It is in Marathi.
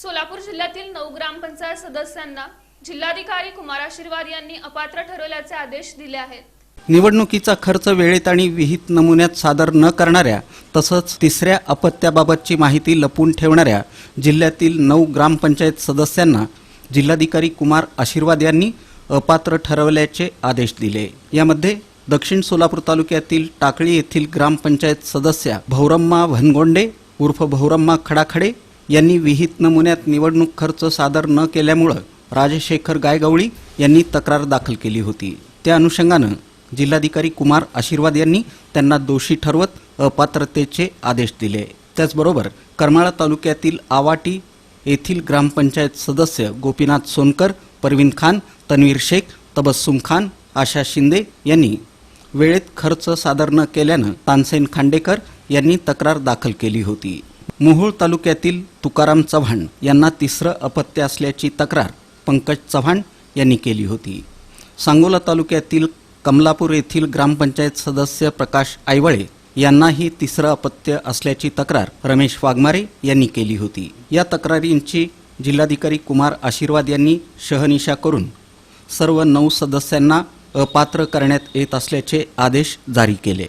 सोलापूर जिल्ह्यातील नऊ ग्रामपंचायत सदस्यांना जिल्हाधिकारी कुमार आशीर्वाद यांनी अपात्र ठरवल्याचे आदेश दिले आहेत. निवडणुकीचा खर्च वेळेत आणि विहित नमुन्यात सादर न करणाऱ्या तसंच तिसऱ्या अपत्याबाबतची माहिती लपून ठेवणाऱ्या जिल्ह्यातील नऊ ग्रामपंचायत सदस्यांना जिल्हाधिकारी कुमार आशीर्वाद यांनी अपात्र ठरवल्याचे आदेश दिले. यामध्ये दक्षिण सोलापूर तालुक्यातील टाकळी येथील ग्रामपंचायत सदस्या भौरम्मा भनगोंडे उर्फ भौरम्मा खडाखडे यांनी विहित नमुन्यात निवडणूक खर्च सादर न केल्यामुळं राजशेखर गायगवळी यांनी तक्रार दाखल केली होती. त्या अनुषंगानं जिल्हाधिकारी कुमार आशीर्वाद यांनी त्यांना दोषी ठरवत अपात्रतेचे आदेश दिले. त्याचबरोबर करमाळा तालुक्यातील आवाटी येथील ग्रामपंचायत सदस्य गोपीनाथ सोनकर परवीन खान तन्वीर शेख तबस्सुम खान आशा शिंदे यांनी वेळेत खर्च सादर न केल्यानं तानसेन खांडेकर यांनी तक्रार दाखल केली होती. मोहोळ तालुक्यातील तुकाराम चव्हाण यांना तिसरं अपत्य असल्याची तक्रार पंकज चव्हाण यांनी केली होती. सांगोला तालुक्यातील कमलापूर येथील ग्रामपंचायत सदस्य प्रकाश आयवळे यांनाही तिसरं अपत्य असल्याची तक्रार रमेश वाघमारे यांनी केली होती. या तक्रारींची जिल्हाधिकारी कुमार आशीर्वाद यांनी शहनिशा करून सर्व नऊ सदस्यांना अपात्र करण्यात येत असल्याचे आदेश जारी केले.